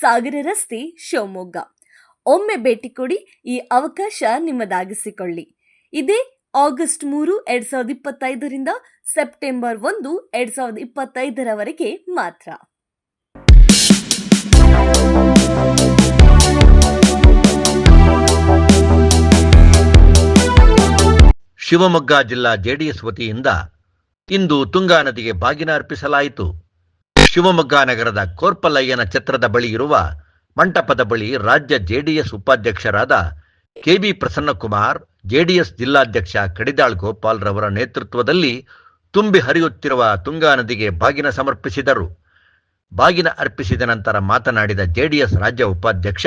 ಸಾಗರ ರಸ್ತೆ ಶಿವಮೊಗ್ಗ. ಒಮ್ಮೆ ಭೇಟಿ ಕೊಡಿ ಈ ಅವಕಾಶ ನಿಮ್ಮದಾಗಿಸಿಕೊಳ್ಳಿ. ಇದೇ ಆಗಸ್ಟ್ ಮೂರು, ಎರಡ್ ಸಾವಿರದ ಇಪ್ಪತ್ತೈದರಿಂದ ಸೆಪ್ಟೆಂಬರ್ ಒಂದು, ಎರಡ್ ಸಾವಿರದ ಇಪ್ಪತ್ತೈದರವರೆಗೆ ಮಾತ್ರ. ಶಿವಮೊಗ್ಗ ಜಿಲ್ಲಾ ಜೆಡಿಎಸ್ ವತಿಯಿಂದ ಇಂದು ತುಂಗಾ ನದಿಗೆ ಬಾಗಿನ ಅರ್ಪಿಸಲಾಯಿತು. ಶಿವಮೊಗ್ಗ ನಗರದ ಕೋರ್ಪಲಯ್ಯನ ಛತ್ರದ ಬಳಿ ಇರುವ ಮಂಟಪದ ಬಳಿ ರಾಜ್ಯ ಜೆಡಿಎಸ್ ಉಪಾಧ್ಯಕ್ಷರಾದ ಕೆಬಿ ಪ್ರಸನ್ನಕುಮಾರ್, ಜೆಡಿಎಸ್ ಜಿಲ್ಲಾಧ್ಯಕ್ಷ ಕಡಿದಾಳ್ ಗೋಪಾಲ್ ರವರ ನೇತೃತ್ವದಲ್ಲಿ ತುಂಬಿ ಹರಿಯುತ್ತಿರುವ ತುಂಗಾ ನದಿಗೆ ಬಾಗಿನ ಸಮರ್ಪಿಸಿದರು. ಬಾಗಿನ ಅರ್ಪಿಸಿದ ನಂತರ ಮಾತನಾಡಿದ ಜೆಡಿಎಸ್ ರಾಜ್ಯ ಉಪಾಧ್ಯಕ್ಷ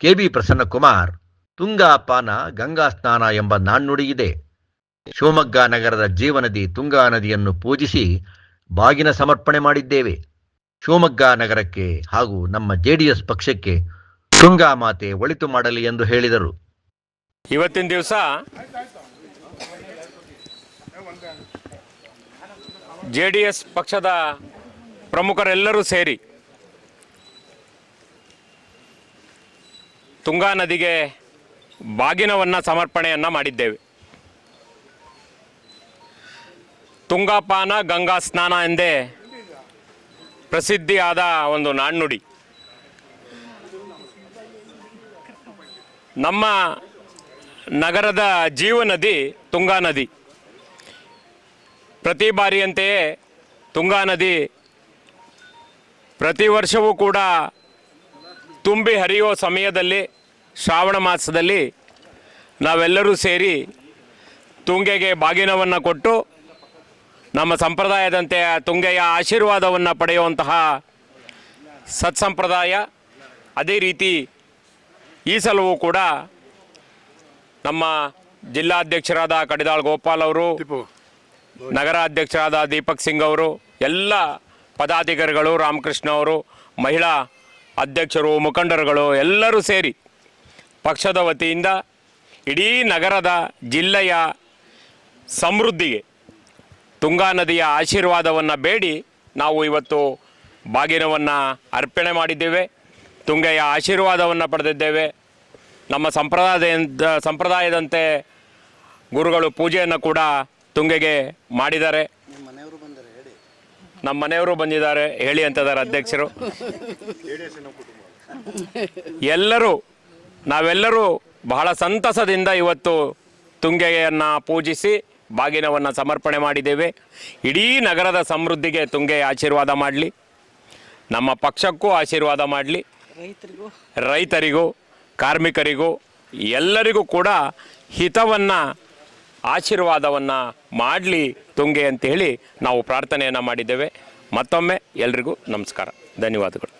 ಕೆಬಿ ಪ್ರಸನ್ನಕುಮಾರ್ ತುಂಗಾಪಾನ ಗಂಗಾ ಸ್ನಾನ ಎಂಬ ನಾಣ್ಣುಡಿಯಿದೆ ಶಿವಮೊಗ್ಗ ನಗರದ ಜೀವನದಿ ತುಂಗಾ ನದಿಯನ್ನು ಪೂಜಿಸಿ ಬಾಗಿನ ಸಮರ್ಪಣೆ ಮಾಡಿದ್ದೇವೆ. ಶಿವಮೊಗ್ಗ ನಗರಕ್ಕೆ ಹಾಗೂ ನಮ್ಮ ಜೆಡಿಎಸ್ ಪಕ್ಷಕ್ಕೆ ತುಂಗಾ ಮಾತೆ ಒಳಿತು ಮಾಡಲಿ ಎಂದು ಹೇಳಿದರು. ಇವತ್ತಿನ ದಿವಸ ಜೆ ಡಿ ಎಸ್ ಪಕ್ಷದ ಪ್ರಮುಖರೆಲ್ಲರೂ ಸೇರಿ ತುಂಗಾ ನದಿಗೆ ಬಾಗಿನವನ್ನು ಸಮರ್ಪಣೆಯನ್ನು ಮಾಡಿದ್ದೇವೆ. ತುಂಗಾಪಾನ ಗಂಗಾ ಸ್ನಾನ ಎಂದೇ ಪ್ರಸಿದ್ಧಿಯಾದ ಒಂದು ನಾಣ್ಣುಡಿ. ನಮ್ಮ ನಗರದ ಜೀವ ನದಿ ತುಂಗಾ ನದಿ. ಪ್ರತಿ ಬಾರಿಯಂತೆಯೇ ತುಂಗಾ ನದಿ ಪ್ರತಿ ವರ್ಷವೂ ಕೂಡ ತುಂಬಿ ಹರಿಯುವ ಸಮಯದಲ್ಲಿ, ಶ್ರಾವಣ ಮಾಸದಲ್ಲಿ ನಾವೆಲ್ಲರೂ ಸೇರಿ ತುಂಗೆಗೆ ಬಾಗಿನವನ್ನು ಕೊಟ್ಟು ನಮ್ಮ ಸಂಪ್ರದಾಯದಂತೆ ತುಂಗೆಯ ಆಶೀರ್ವಾದವನ್ನು ಪಡೆಯುವಂತಹ ಸತ್ಸಂಪ್ರದಾಯ ಅದೇ ರೀತಿ ಈ ಸಲವೂ ಕೂಡ ನಮ್ಮ ಜಿಲ್ಲಾಧ್ಯಕ್ಷರಾದ ಕಡಿದಾಳ್ ಗೋಪಾಲ್ ಅವರು ನಗರಾಧ್ಯಕ್ಷರಾದ ದೀಪಕ್ ಸಿಂಗ್ ಅವರು ಎಲ್ಲ ಪದಾಧಿಕಾರಿಗಳು ರಾಮಕೃಷ್ಣ ಅವರು ಮಹಿಳಾ ಅಧ್ಯಕ್ಷರು ಮುಖಂಡರುಗಳು ಎಲ್ಲರೂ ಸೇರಿ ಪಕ್ಷದ ವತಿಯಿಂದ ಇಡೀ ನಗರದ ಜಿಲ್ಲೆಯ ಸಮೃದ್ಧಿಗೆ ತುಂಗಾ ನದಿಯ ಆಶೀರ್ವಾದವನ್ನು ಬೇಡಿ. ನಾವು ಇವತ್ತು ಬಾಗಿನವನ್ನು ಅರ್ಪಣೆ ಮಾಡಿದ್ದೇವೆ. ತುಂಗೆಯ ಆಶೀರ್ವಾದವನ್ನು ಪಡೆದಿದ್ದೇವೆ. ನಮ್ಮ ಸಂಪ್ರದಾಯದ ಸಂಪ್ರದಾಯದಂತೆ ಗುರುಗಳು ಪೂಜೆಯನ್ನು ಕೂಡ ತುಂಗೆಗೆ ಮಾಡಿದ್ದಾರೆ. ನಮ್ಮ ಮನೆಯವರು ಬಂದಿದ್ದಾರೆ, ಹೇಳಿ ಅಂತಿದ್ದಾರೆ ಅಧ್ಯಕ್ಷರು. ಎಲ್ಲರೂ, ನಾವೆಲ್ಲರೂ ಬಹಳ ಸಂತಸದಿಂದ ಇವತ್ತು ತುಂಗೆಯನ್ನು ಪೂಜಿಸಿ ಬಾಗಿನವನ್ನು ಸಮರ್ಪಣೆ ಮಾಡಿದ್ದೇವೆ. ಇಡೀ ನಗರದ ಸಮೃದ್ಧಿಗೆ ತುಂಗೆ ಆಶೀರ್ವಾದ ಮಾಡಲಿ. ನಮ್ಮ ಪಕ್ಷಕ್ಕೂ ಆಶೀರ್ವಾದ ಮಾಡಲಿ. ರೈತರಿಗೂ. ರೈತರಿಗೂ ಕಾರ್ಮಿಕರಿಗೂ ಎಲ್ಲರಿಗೂ ಕೂಡ ಹಿತವನ್ನು ಆಶೀರ್ವಾದವನ್ನು ಮಾಡಲಿ ತುಂಗೆ ಅಂತ ಹೇಳಿ ನಾವು ಪ್ರಾರ್ಥನೆಯನ್ನು ಮಾಡಿದ್ದೇವೆ. ಮತ್ತೊಮ್ಮೆ ಎಲ್ರಿಗೂ ನಮಸ್ಕಾರ. ಧನ್ಯವಾದಗಳು.